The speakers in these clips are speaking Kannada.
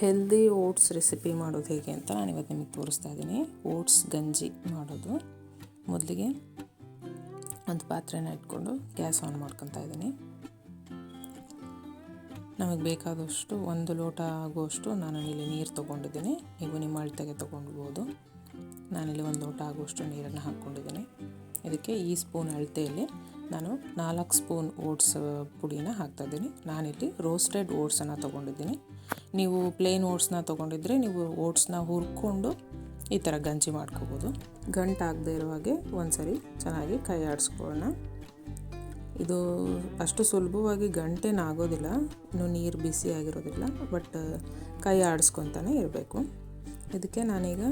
ಹೆಲ್ದಿ ಓಟ್ಸ್ ರೆಸಿಪಿ ಮಾಡೋದು ಹೇಗೆ ಅಂತ ನಾನು ಇವತ್ತು ನಿಮಗೆ ತೋರಿಸ್ತಾ ಇದ್ದೀನಿ. ಓಟ್ಸ್ ಗಂಜಿ ಮಾಡೋದು. ಮೊದಲಿಗೆ ಒಂದು ಪಾತ್ರೆನ ಇಟ್ಕೊಂಡು ಗ್ಯಾಸ್ ಆನ್ ಮಾಡ್ಕೊತಾ ಇದ್ದೀನಿ. ನಮಗೆ ಬೇಕಾದಷ್ಟು ಒಂದು ಲೋಟ ಆಗುವಷ್ಟು ನಾನು ಇಲ್ಲಿ ನೀರು ತೊಗೊಂಡಿದ್ದೀನಿ. ನೀವು ನಿಮ್ಮ ಅಳತೆಗೆ ತೊಗೊಳ್ಬೋದು ನಾನಿಲ್ಲಿ ಒಂದು ಲೋಟ ಆಗುವಷ್ಟು ನೀರನ್ನು ಹಾಕ್ಕೊಂಡಿದ್ದೀನಿ. ಇದಕ್ಕೆ ಈ ಸ್ಪೂನ್ ಅಳತೆಯಲ್ಲಿ ನಾನು ನಾಲ್ಕು ಸ್ಪೂನ್ ಓಟ್ಸ್ ಪುಡಿನ ಹಾಕ್ತಾಯಿದ್ದೀನಿ ನಾನಿಲ್ಲಿ ರೋಸ್ಟೆಡ್ ಓಟ್ಸನ್ನು ತೊಗೊಂಡಿದ್ದೀನಿ. ನೀವು ಪ್ಲೇನ್ ಓಟ್ಸ್ನ ತೊಗೊಂಡಿದ್ರೆ ನೀವು ಓಟ್ಸ್ನ ಹುರ್ಕೊಂಡು ಈ ಥರ ಗಂಜಿ ಮಾಡ್ಕೋಬೋದು. ಗಂಟಾಗದೇ ಇರೋ ಹಾಗೆ ಒಂದ್ಸರಿ ಚೆನ್ನಾಗಿ ಕೈ ಆಡಿಸ್ಕೊಳ್ಳೋಣ. ಇದು ಅಷ್ಟು ಸುಲಭವಾಗಿ ಗಂಟೆನ ಆಗೋದಿಲ್ಲ, ಇನ್ನು ನೀರು ಬಿಸಿ ಆಗಿರೋದಿಲ್ಲ ಬಟ್ ಕೈ ಆಡಿಸ್ಕೊತಾನೆ ಇರಬೇಕು. ಇದಕ್ಕೆ ನಾನೀಗ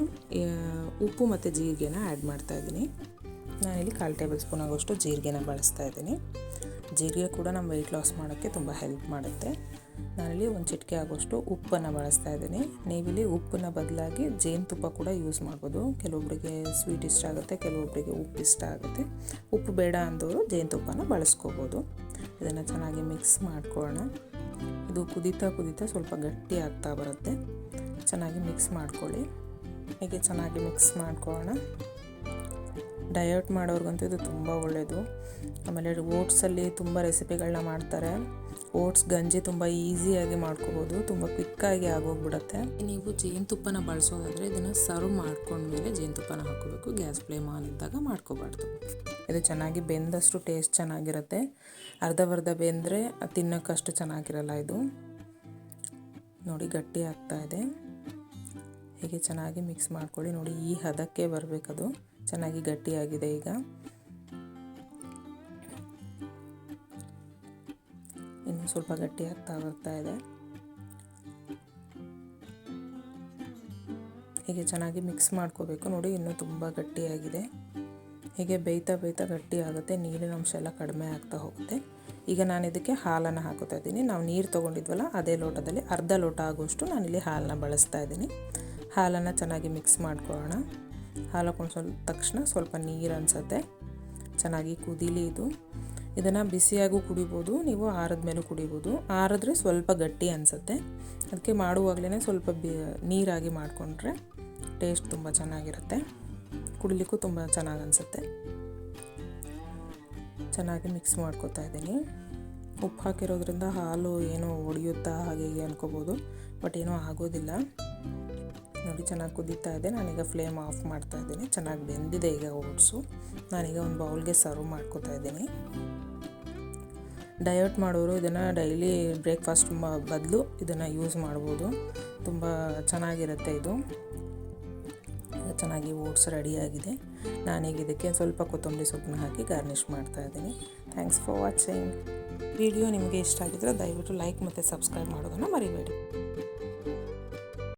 ಉಪ್ಪು ಮತ್ತು ಜೀರಿಗೆನ ಆ್ಯಡ್ ಮಾಡ್ತಾಯಿದ್ದೀನಿ ನಾನಿಲ್ಲಿ ಕಾಲು ಟೇಬಲ್ ಸ್ಪೂನ್ ಆಗೋಷ್ಟು ಜೀರಿಗೆನ ಬಳಸ್ತಾ ಇದ್ದೀನಿ. ಜೀರಿಗೆ ಕೂಡ ನಮ್ಮ ವೆಯ್ಟ್ ಲಾಸ್ ಮಾಡೋಕ್ಕೆ ತುಂಬ ಹೆಲ್ಪ್ ಮಾಡುತ್ತೆ. ನಾನಿಲ್ಲಿ ಒಂದು ಚಿಟಿಕೆ ಆಗೋಷ್ಟು ಉಪ್ಪನ್ನು ಬಳಸ್ತಾ ಇದ್ದೀನಿ. ನೀವಿಲ್ಲಿ ಉಪ್ಪನ್ನ ಬದಲಾಗಿ ಜೇನುತುಪ್ಪ ಕೂಡ ಯೂಸ್ ಮಾಡ್ಬೋದು. ಕೆಲವೊಬ್ಬರಿಗೆ ಸ್ವೀಟ್ ಇಷ್ಟ ಆಗುತ್ತೆ ಕೆಲವೊಬ್ಬರಿಗೆ ಉಪ್ಪು ಇಷ್ಟ ಆಗುತ್ತೆ. ಉಪ್ಪು ಬೇಡ ಅಂದವರು ಜೇನುತುಪ್ಪನ ಬಳಸ್ಕೋಬೋದು. ಇದನ್ನು ಚೆನ್ನಾಗಿ ಮಿಕ್ಸ್ ಮಾಡ್ಕೊಳ್ಳೋಣ. ಇದು ಕುದೀತಾ ಕುದೀತಾ ಸ್ವಲ್ಪ ಗಟ್ಟಿ ಆಗ್ತಾ ಬರುತ್ತೆ. ಚೆನ್ನಾಗಿ ಮಿಕ್ಸ್ ಮಾಡ್ಕೊಳ್ಳಿ. ಹೀಗೆ ಚೆನ್ನಾಗಿ ಮಿಕ್ಸ್ ಮಾಡ್ಕೊಳ್ಳೋಣ? ಡಯಟ್ ಮಾಡೋರ್ಗಂತೂ ಇದು ತುಂಬ ಒಳ್ಳೆಯದು ಆಮೇಲೆ ಓಟ್ಸಲ್ಲಿ ತುಂಬ ರೆಸಿಪಿಗಳನ್ನ ಮಾಡ್ತಾರೆ. ಓಟ್ಸ್ ಗಂಜಿ ತುಂಬ ಈಸಿಯಾಗಿ ಮಾಡ್ಕೋಬೋದು. ತುಂಬ ಕ್ವಿಕ್ಕಾಗಿ ಆಗೋಗ್ಬಿಡುತ್ತೆ. ನೀವು ಜೇನುತುಪ್ಪನ ಬಳಸೋದಾದರೆ ಇದನ್ನು ಸರ್ವ್ ಮಾಡ್ಕೊಂಡ್ಮೇಲೆ ಜೇನುತುಪ್ಪನ ಹಾಕೋಬೇಕು. ಗ್ಯಾಸ್ ಫ್ಲೇಮ್ ಆನ್ ಇದ್ದಾಗ ಮಾಡ್ಕೋಬಾರ್ದು. ಇದು ಚೆನ್ನಾಗಿ ಬೆಂದಷ್ಟು ಟೇಸ್ಟ್ ಚೆನ್ನಾಗಿರುತ್ತೆ. ಅರ್ಧವರ್ಧ ಬೆಂದರೆ ತಿನ್ನೋಕ್ಕಷ್ಟು ಚೆನ್ನಾಗಿರಲ್ಲ ಇದು. ನೋಡಿ ಗಟ್ಟಿ ಆಗ್ತಾ ಇದೆ. ಹೀಗೆ ಚೆನ್ನಾಗಿ ಮಿಕ್ಸ್ ಮಾಡ್ಕೊಳ್ಳಿ. ನೋಡಿ ಈ ಹದಕ್ಕೆ ಬರಬೇಕದು. ಚೆನ್ನಾಗಿ ಗಟ್ಟಿಯಾಗಿದೆ ಈಗ. ಇನ್ನು ಸ್ವಲ್ಪ ಗಟ್ಟಿ ಆಗ್ತಾ ಬರ್ತಾ ಇದೆ. ಹೀಗೆ ಚೆನ್ನಾಗಿ ಮಿಕ್ಸ್ ಮಾಡ್ಕೋಬೇಕು. ನೋಡಿ, ಇನ್ನೂ ತುಂಬ ಗಟ್ಟಿಯಾಗಿದೆ. ಹೀಗೆ ಬೇಯ್ತಾ ಬೇಯ್ತಾ ಗಟ್ಟಿ ಆಗುತ್ತೆ. ನೀರಿನ ಅಂಶ ಎಲ್ಲ ಕಡಿಮೆ ಆಗ್ತಾ ಹೋಗುತ್ತೆ. ಈಗ ನಾನು ಇದಕ್ಕೆ ಹಾಲನ್ನು ಹಾಕೋತಾ ಇದ್ದೀನಿ. ನಾವು ನೀರು ತೊಗೊಂಡಿದ್ವಲ್ಲ, ಅದೇ ಲೋಟದಲ್ಲಿ ಅರ್ಧ ಲೋಟ ಆಗುವಷ್ಟು ನಾನಿಲ್ಲಿ ಹಾಲನ್ನ ಬಳಸ್ತಾ ಇದ್ದೀನಿ. ಹಾಲನ್ನು ಚೆನ್ನಾಗಿ ಮಿಕ್ಸ್ ಮಾಡ್ಕೊಳ್ಳೋಣ. ಹಾಲು ಹಾಕೊಂಡು ತಕ್ಷಣ ಸ್ವಲ್ಪ ನೀರು ಅನಿಸುತ್ತೆ. ಚೆನ್ನಾಗಿ ಕುದೀಲಿ ಇದು. ಇದನ್ನು ಬಿಸಿಯಾಗೂ ಕುಡಿಬೋದು, ನೀವು ಆರದ ಮೇಲೂ ಕುಡಿಬೋದು. ಆರಿದ್ರೆ ಸ್ವಲ್ಪ ಗಟ್ಟಿ ಅನಿಸುತ್ತೆ. ಅದಕ್ಕೆ ಮಾಡುವಾಗಲೇ ಸ್ವಲ್ಪ ಬಿ, ನೀರಾಗಿ ಮಾಡಿಕೊಂಡ್ರೆ ಟೇಸ್ಟ್ ತುಂಬ ಚೆನ್ನಾಗಿರುತ್ತೆ. ಕುಡಿಲಿಕ್ಕೂ ತುಂಬ ಚೆನ್ನಾಗಿ ಅನಿಸುತ್ತೆ. ಚೆನ್ನಾಗಿ ಮಿಕ್ಸ್ ಮಾಡ್ಕೊತಾ ಇದ್ದೀನಿ. ಉಪ್ಪು ಹಾಕಿರೋದ್ರಿಂದ ಹಾಲು ಏನೋ ಒಡೆಯುತ್ತಾ ಹಾಗೆ ಹೀಗೆ ಅನ್ಕೋಬೋದು, ಬಟ್ ಏನೂ ಆಗೋದಿಲ್ಲ. ನೋಡಿ, ಚೆನ್ನಾಗಿ ಕುದೀತಾ ಇದೆ. ನಾನೀಗ ಫ್ಲೇಮ್ ಆಫ್ ಮಾಡ್ತಾ ಇದ್ದೀನಿ. ಚೆನ್ನಾಗಿ ಬೆಂದಿದೆ ಈಗ ಓಟ್ಸು ನಾನೀಗ ಒಂದು ಬೌಲ್ಗೆ ಸರ್ವ್ ಮಾಡ್ಕೋತಾ ಇದ್ದೀನಿ. ಡಯಟ್ ಮಾಡೋರು ಇದನ್ನು ಡೈಲಿ ಬ್ರೇಕ್ಫಾಸ್ಟ್ ಬದಲು ಇದನ್ನು ಯೂಸ್ ಮಾಡ್ಬೋದು. ತುಂಬ ಚೆನ್ನಾಗಿರುತ್ತೆ ಇದು. ಚೆನ್ನಾಗಿ ಓಟ್ಸ್ ರೆಡಿಯಾಗಿದೆ ನಾನೀಗ ಇದಕ್ಕೆ ಸ್ವಲ್ಪ ಕೊತ್ತಂಬರಿ ಸೊಪ್ಪನ್ನ ಹಾಕಿ ಗಾರ್ನಿಷ್ ಮಾಡ್ತಾ ಇದ್ದೀನಿ. ಥ್ಯಾಂಕ್ಸ್ ಫಾರ್ ವಾಚಿಂಗ್ ವಿಡಿಯೋ ನಿಮಗೆ ಇಷ್ಟ ಆಗಿದ್ರೆ ದಯವಿಟ್ಟು ಲೈಕ್ ಮತ್ತು ಸಬ್ಸ್ಕ್ರೈಬ್ ಮಾಡೋದನ್ನು ಮರಿಬೇಡಿ.